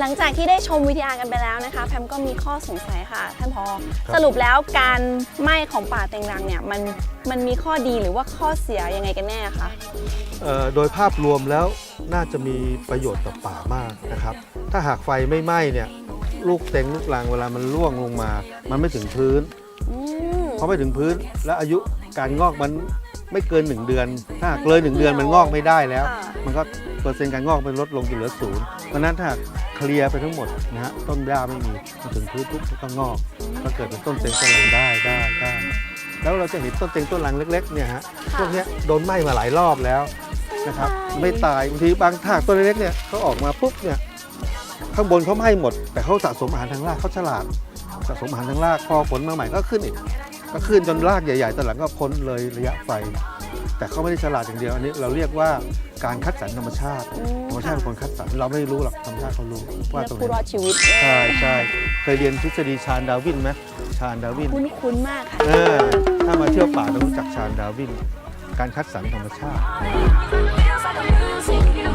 หลังจากที่ได้ชมวิทยากันไปแล้วนะคะ แพมก็มีข้อสงสัยค่ะ ท่านพอครับสรุปแล้วการไหม้ของป่าเต็งรังเนี่ยมันมันมีข้อดีหรือว่าข้อเสียยังไงกันแน่คะเอ่อโดยภาพรวมแล้วน่าจะมีประโยชน์ต่อป่ามากนะครับ ถ้าหากไฟไม่ไหม้เนี่ยลูกเต็งลูกลังเวลามันร่วงลงมา มันไม่ถึงพื้นอืมพอไม่ถึงพื้น แล้วอายุการงอกมัน ไม่เกิน 1 เดือน ถ้าหากเลยหนึ่งเดือนมันงอกไม่ได้แล้วค่ะมันก็เปอร์เซ็นต์การงอกมันลดลงจนเหลือศูนย์เพราะฉะนั้นถ้าหากเคลียร์ไปทั้งหมดนะฮะต้นหญ้าไม่มีมันถึงพื้นปุ๊บมันก็งอก ก็เกิดเป็นต้นเต็งต้นรังได้ได้ได้แล้วเราจะเห็นต้นเต็งต้นรังเล็กๆเนี่ยฮะพวกเนี้ยโดนไหม้มาหลายรอบแล้วนะครับไม่ตายบางทีบางถากต้นเล็กๆเนี่ยเขาออกมาปุ๊บเนี่ยข้างบนเขาไหม้หมด แต่เขาสะสมอาหารทางรากเขาฉลาดสะสมอาหารทางรากพอผลมาใหม่ก็ขึ้นอีก ก็ขึ้นจนรากใหญ่ๆตอนหลังก็พ้นเลยระยะไฟ แต่เขาไม่ได้ฉลาดอย่างเดียวอันนี้เราเรียกว่าการคัดสรรธรรมชาติอืธรรมชาติเป็นคนคัดสรรเราไม่รู้หรอกธรรมชาติเขารู้ว่าและตรงไหผู้รอดนชีวิตใช่ใช่เคยเรียนทฤษฎีชาญดาร์วินไหมชาญดาร์วิน คุ้นคุ้นๆมากค่ะ เออถ้ามาเที่ยวป่าต้องรู้จักชาญดาร์วิน การคัดสรรธรรมชาติ Feels like I'm losing you.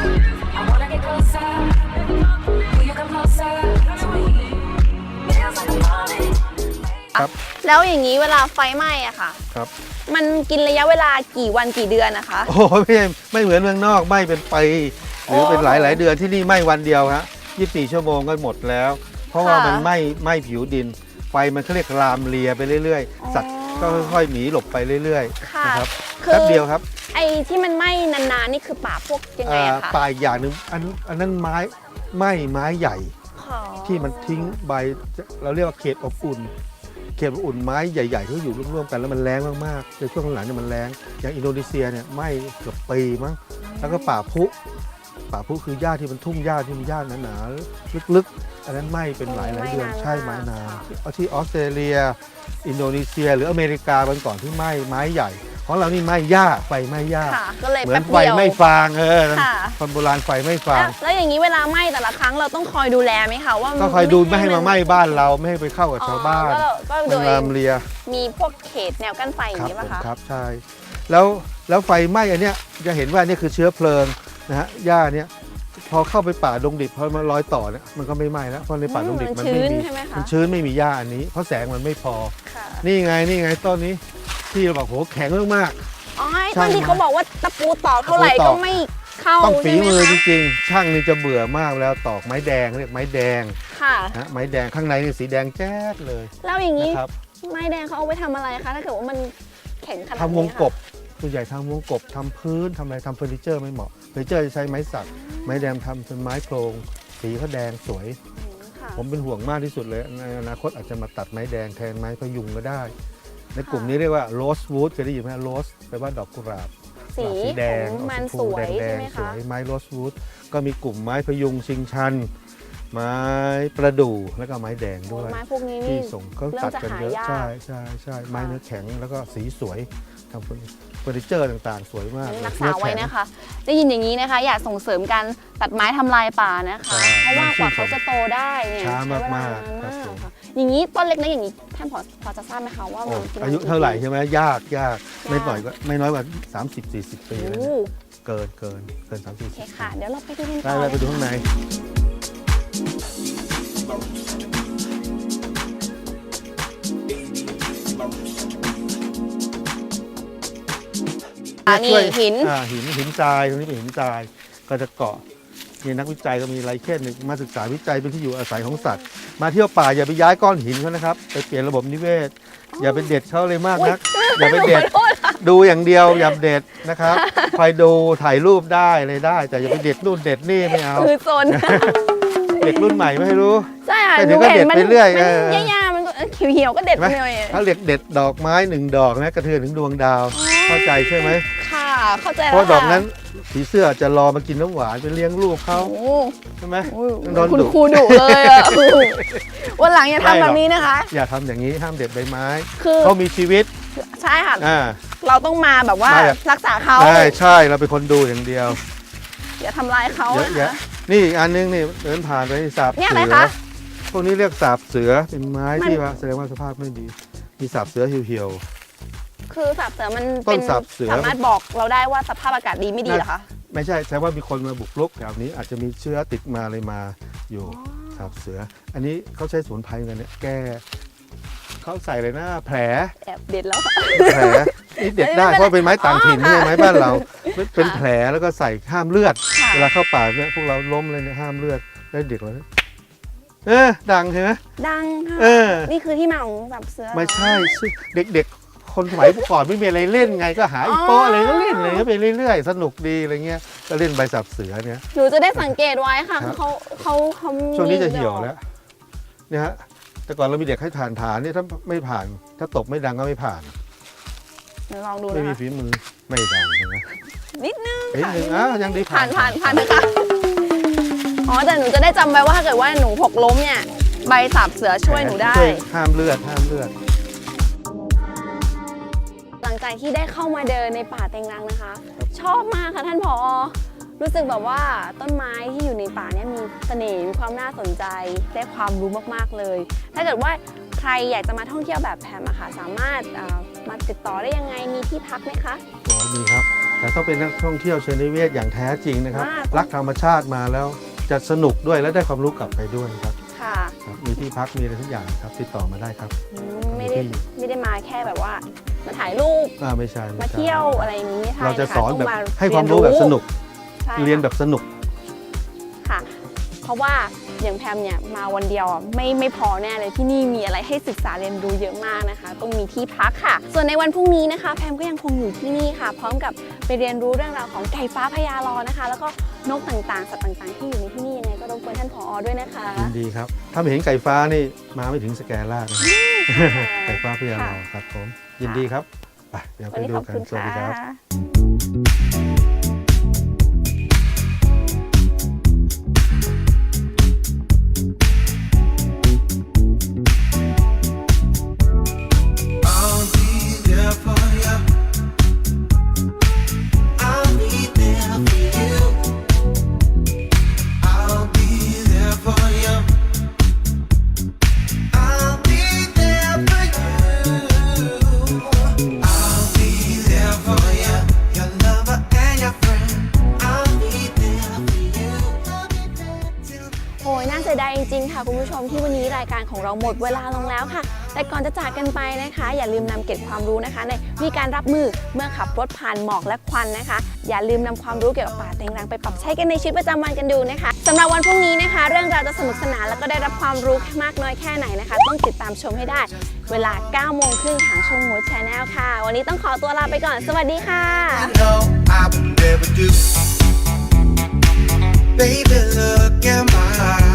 I wanna get closer. Will you come closer to me? Feels like I'm falling. แล้วอย่างนี้เวลาไฟไหม้อะค่ะ ครับ มันกินระยะเวลากี่วันกี่เดือนนะคะ โอ้โหไม่ใช่ไม่เหมือนเมืองนอกไหม่เป็นปีหรือเป็นหลายหลายๆเดือนที่นี่ไหม่วันเดียวฮะ24 ชั่วโมงก็หมดแล้ว เพราะว่าค่ะมันไหม้ไหม้ผิวดิน ไฟมันเขาเรียกรามเลียไปเรื่อยอ๋อๆสัตว์ก็ค่อยๆหนีหลบไปเรื่อยค่ะๆนะครับคือแป๊บเดียวครับ ไอ้ที่มันไหม้นานๆนี่คือป่าพวกยังไงอ่าอะคะป่าอีกอย่างหนึ่งอันอันนั้นไม้ไหม้ไม้ใหญ่ค่ะที่มันทิ้งใบเราเรียกว่าเขตอบอุ่น เขตอบอุ่นไม้ใหญ่ๆที่อยู่ร่วมๆกันแล้วมันแรงมากๆในช่วงหลังเนี่ยมันแรงอย่างอินโดนีเซียเนี่ยไหม้เกือบปีมั้งแล้วก็ป่าพุป่าพุคือหญ้าที่มันทุ่งหญ้าที่มันหญ้าหนาๆลึกๆ อันนั้นไหม้เป็นหลายหลายๆเดือนใช่ไม้นานเอาที่ออสเตรเลีย อินโดนีเซีย หรืออเมริกาบางก่อนที่ไหม้ไม้ใหญ่ ของเรานี่ไหม้หญ้าไฟไหม้หญ้าค่ะก็เลยเหมือแป๊นบไฟเดียว ไม่ฟางเออค่ะ คนโบราณไฟไม่ฟางแล้วแล้วอย่างนี้เวลาไหม้แต่ละครั้งเราต้องคอยดูแลไหมคะว่าก็คอยดูไม่ให้มาไหม้บ้านเราไม่ให้ไปเข้ากับชาวบ้านอ๋อก็ก็โดมันยรามเลียมีพวกเขตแนวกั้นไฟอคย่างรับนี้ผป่ะมคะ ครับใช่แล้วแล้วไฟไหม้อันเนี้ยจะเห็นว่านี่คือเชื้อเพลิงนะฮะหญ้าเนี่ยพอเข้าไปป่าดงดิบพอมันลอยต่อเนี่ยมันก็ไม่ไหม้แล้วเพราะในป่าดงดิบอืมมันมันชื้ไม่นมีใช่ไหมคะ มันชื้นไม่มีหญ้าอันนี้ เพราะแสงมันไม่พอ ค่ะ นี่ไงนี่ไงต้นนี้ ที่เราบอกโหแข็งมาก อ๋อใช่บางทีเขาบอกว่าตะปูตอกเท่าไหร่ตะปูตก็อกไม่เข้าๆต้องฝีใช่ไหมมือจคะริงๆ ช่างนี่จะเบื่อมากแล้วตอกไม้แดงเรียกไม้แดงค่ะนะไม้แดงข้างในนี่สีแดงแจ๊ดเลยแล้วอย่างนี้นะครับไม้แดงเขาเอาไปทำอะไรคะถ้าเกิดว่ามันแข็งขนาดนี้ทำวงค่ะกบส่วนใหญ่ทำวงกบทำพื้นทำอะไรทำเฟอร์นิเจอร์ไม่เหมาะเฟอร์นิเจอร์จะใช้ไม้สักไม้แดงทำเป็นไม้โครงสีเขาแดงสวยอืมค่ะผมเป็นห่วงมากที่สุดเลยในอนาคตอาจจะมาตัดไม้แดงแทนไม้พยุงก็ได้ ในกลุ่มนี้เรียกว่าโรสวูดเคยได้ยินไหมโรสแปลว่าดอกกุหลาบสีสีแดงของมันออกชสพูวยแดใช่งไหมๆสคะวยไม้โรสวูดก็มีกลุ่มไม้พยุงชิงชัน ไม้ประดู่แล้วก็ไม้แดงด้วยไม้พวกนี้ที่นี่ส่งเขาเริ่มตัดจะกันหาเยอะยากใช่ใช่ใช่ไม้เนื้อแข็งแล้วก็สีสวยทำเฟอร์นิเจอร์ต่างๆ สวยมากรักเนื้ษาอไว้แข็งนะคะ ได้ยินอย่างนี้นะคะ อยากส่งเสริมการตัดไม้ทำลายป่านะคะใช่เพราะว่ากว่าน่าชื่นชมเขาจะโตได้เนี่ยช้าใช้เวลมากนนๆครับผมค่ะ อย่างนี้ต้นเล็กนะอย่างนี้ท่านพอพอจะทราบไหมคะว่าโอ้มันกินอายุกี่เท่าไหร่ปีใช่ไหมยากยากไม่ยากหน่อยก็ไม่น้อยกว่า 30 40 ปีแล้วโอ้เนี่ยเกินเกินเกิน30โอเคค่ะ เดี๋ยวเราไปดูกันได้ต่อเลยเลยไปดูข้างในอะนี่ช่วยหินอ่าหินหินทรายตรงนี้เป็นหินทรายก็จะเกาะนี่นักวิจัยก็มีไรเคนหนึ่งมาศึกษาวิจัยเป็นที่อยู่อาศัยของสัตว์ มาเที่ยวป่าอย่าไปย้ายก้อนหินเขานะครับ ไปเปลี่ยนระบบนิเวศ อย่าไปเด็ดเขาเลยมากนัก อย่าไปเด็ดขอโทษค่ะดูอย่างเดียวอย่าเด็ดนะครับคอยดูถ่ายรูปได้เลยได้ แต่อย่าไปเด็ดนู่นเด็ดนี่ไม่เอาคือโซนเด็กรุ่นใหม่ไม่รู้ ใช่ค่ะแต่หเดี๋นูยวก็เห็นมันเด็ดไปเรื่อยมันเออหญ้าๆมันก็เหี่ยวๆก็เด็ดเห็นไปไหมหน่อยถ้าเด็กเด็ดดอกไม้หนึ่งดอกนะกระเทือนถึงดวงดาว เข้าใจใช่ไหมค่ะ เข้าใจเพแล้วราะดอกค่ะนั้นผีเสื้อจะรอมากินน้ำหวานไปเลี้ยงลูกเขาโอ้ใช่ไหมโหโดนคุณดุ ครูดุเลยอะวันหลังอย่าไม่หรอก ทำแบบนี้นะคะ อย่าทำอย่างนี้ห้ามเด็ดใบไม้คือเขามีชีวิตใช่ค่ะอ่า เราต้องมาแบบว่าไม่อะ รักษาเขาใช่ใช่เราเป็นคนดูอย่างเดียว อย่าทำลายเขาเยอะนะแยะคะ นี่อีกอันนึงนี่เดินผ่านไปสาบเนี่ยเสือะไรอคะพวกนี้เรียกสาบเสือเป็นไม้มัน ที่ว่าแสดงว่าสภาพไม่ดี มีสาบเสือเหี่ยว คือสับเสือมันต้เป็นนสับเสือ สามารถบอกเราได้ว่าสภาพอากาศดีไม่ดีเหรอคะๆไม่ใช่แสดงว่ามีคนมาบุกรุกแถวนี้อาจจะมีเชื้อติดมาอะไรมาอยู่สาบเสือ อันนี้เขาใช้สมุนไพรกันเนี่ยแก้เขาใส่เลยนะแผล แอบเด็ดแล้วค่ะแผลนี่เด็ดได้ไม่เป็นไรเพราะเป็นไม้ต่างถิ่นอ๋อไม่ใช่ค่ะไม้บ้านเราเป็นเป็นแผลแล้วก็ใส่ห้ามเลือด ค่ะ เวลาเข้าป่าเนี่ยพวกเราล้มเลยเนี่ยห้ามเลือดได้เด็กเลยเออดังใช่ไหมดังค่ะ เออ นี่คือที่มาของแบบเสือเหรอไม่ใช่สิเด็กๆ คนสมัยก่อนไม่มีอะไรเล่นไงก็หาอีโป้อะไรก็เล่นอะไรก็ไปเรื่อยๆ สนุกดีอะไรเงี้ยก็เล่นใบสับเสือเนี่ยหนูจะได้สังเกตไว้ค่ะครับเขาเขาเขาช่วงนี้จะมีเหี่ยวดอกแล้วเนี่ยฮะแต่ก่อนเรามีเด็กให้ฐานฐานเนี่ยถ้าไม่ผ่าน ถ้าตบไม่ดังก็ไม่ผ่านเดี๋ยวลองดูไม่นะมีคะฝีมือไม่ดังใช่ไหมนิดนึงเอ้ยค่ะหนึ่งอะยังดีผ่านผ่านผ่านนะคะอ๋อแต่หนูจะได้จำไว้ว่าถ้าเกิดว่าหนูหกล้มเนี่ยใบสาบเสือช่วยหนูได้ช่วยห้ามเลือดห้ามเลือด หลังจากที่ได้เข้ามาเดินในป่าเต็งรังนะคะ ชอบมากค่ะท่านผอ รู้สึกแบบว่าต้นไม้ที่อยู่ในป่าเนี่ยมีเสน่ห์มีความน่าสนใจได้ความรู้มากๆเลย ถ้าเกิดว่าใครอยากจะมาท่องเที่ยวแบบแพมอะค่ะ สามารถเอ่อมาติดต่อได้ยังไงมีที่พักไหมคะอ๋อมีครับแต่ต้องเป็นนักท่องเที่ยวเชิงนิเวศอย่างแท้จริงนะครับอ่ารักธรรมชาติมาแล้วจะสนุกด้วยและได้ความรู้กลับไปด้วยครับค่ะครับมีที่พักมีอะไรทุกอย่างครับ ติดต่อมาได้ครับอืมไม่ได้ที่ไม่ได้มาแค่แบบว่า มาถ่ายรูป อ่าไม่ใช่ไมาเที่ยวอะไรอย่างนี้ไม่ใช่เราจะสอนต้งแบบมาให้ความรู้แบบสนุก ใช่เรียนแบบสนุก ค่ะ เพราะว่าอย่างแพมเนี่ยมาวันเดียวอะไม่ไม่พอแน่เลยที่นี่มีอะไรให้ศึกษาเรียนรู้เยอะมากนะคะ ต้องมีที่พักค่ะ ส่วนในวันพรุ่งนี้นะคะ แพมก็ยังคงอยู่ที่นี่ค่ะ พร้อมกับไปเรียนรู้เรื่องราวของไก่ฟ้าพญาลอนะคะ แล้วก็นกต่างๆสัตว์ต่างๆ ที่อยู่ในที่นี่ยังไงก็รบกวนท่านผอด้วยนะคะ ยินดีครับ ถ้าไม่เห็นไก่ฟ้านี่มาไม่ถึงสแกนล่านะครับ ไก่ฟ้าพยาค่ะเราครับผมยินดีครับไปเดี๋ยววัไปนนี้ดูขอบกันคุณสวัสค่ะดีครับ I'll ชมที่วันนี้รายการของเราหมดเวลาลงแล้วค่ะ แต่ก่อนจะจากกันไปนะคะ อย่าลืมนำเก็บความรู้นะคะ ในวิธีการรับมือเมื่อขับรถผ่านหมอกและควันนะคะ อย่าลืมนำความรู้เกี่ยวกับป่าแตงรังไปปรับใช้กันในชีวิตประจำวันกันดูนะคะ สำหรับวันพรุ่งนี้นะคะ เรื่องราวจะสนุกสนานแล้วก็ได้รับความรู้มากน้อยแค่ไหนนะคะ ต้องติดตามชมให้ได้ เวลา9โมงครึ่งทางช่องมูชแนลค่ะ วันนี้ต้องขอตัวลาไปก่อน สวัสดีค่ะ Baby, look at my eyes.